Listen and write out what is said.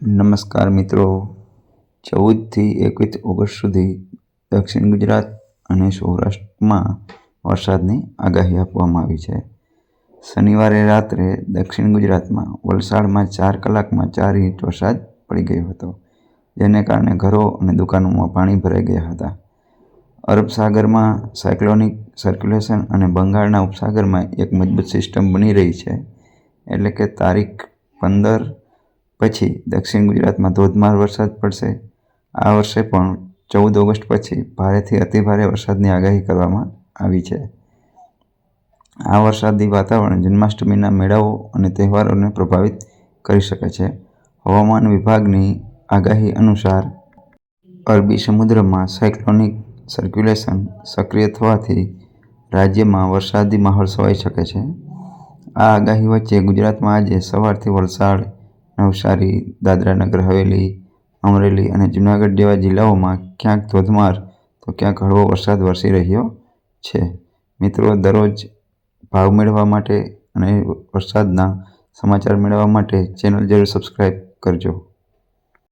નમસ્કાર મિત્રો. ચૌદથી એકવીસ ઓગસ્ટ સુધી દક્ષિણ ગુજરાત અને સૌરાષ્ટ્રમાં વરસાદની આગાહી આપવામાં આવી છે. શનિવારે રાત્રે દક્ષિણ ગુજરાતમાં વલસાડમાં ચાર કલાકમાં ચાર ઇંચ વરસાદ પડી ગયો હતો, જેને કારણે ઘરો અને દુકાનોમાં પાણી ભરાઈ ગયા હતા. અરબ સાગરમાં સાયક્લોનિક સર્ક્યુલેશન અને બંગાળના ઉપસાગરમાં એક મજબૂત સિસ્ટમ બની રહી છે, એટલે કે તારીખ પંદર પછી દક્ષિણ ગુજરાતમાં ધોધમાર વરસાદ પડશે. આ વર્ષે પણ ચૌદ ઓગસ્ટ પછી ભારેથી અતિભારે વરસાદની આગાહી કરવામાં આવી છે. આ વરસાદી વાતાવરણ જન્માષ્ટમીના મેળાઓ અને તહેવારોને પ્રભાવિત કરી શકે છે. હવામાન વિભાગની આગાહી અનુસાર અરબી સમુદ્રમાં સાયક્લોનિક સર્ક્યુલેશન સક્રિય થવાથી રાજ્યમાં વરસાદી માહોલ છવાઈ શકે છે. આ આગાહી વચ્ચે ગુજરાતમાં આજે સવારથી વલસાડ નવસારી દાદરા નગર હવેલી, અમરેલી અને જૂનાગઢ જેવા જિલ્લાઓમાં ક્યાંક ધોધમાર તો ક્યાંક હળવો વરસાદ વરસી રહ્યો છે. મિત્રો, દરરોજ ભાવ મેળવવા માટે અને વરસાદના સમાચાર મેળવવા માટે ચેનલ જરૂર સબસ્ક્રાઈબ કરજો.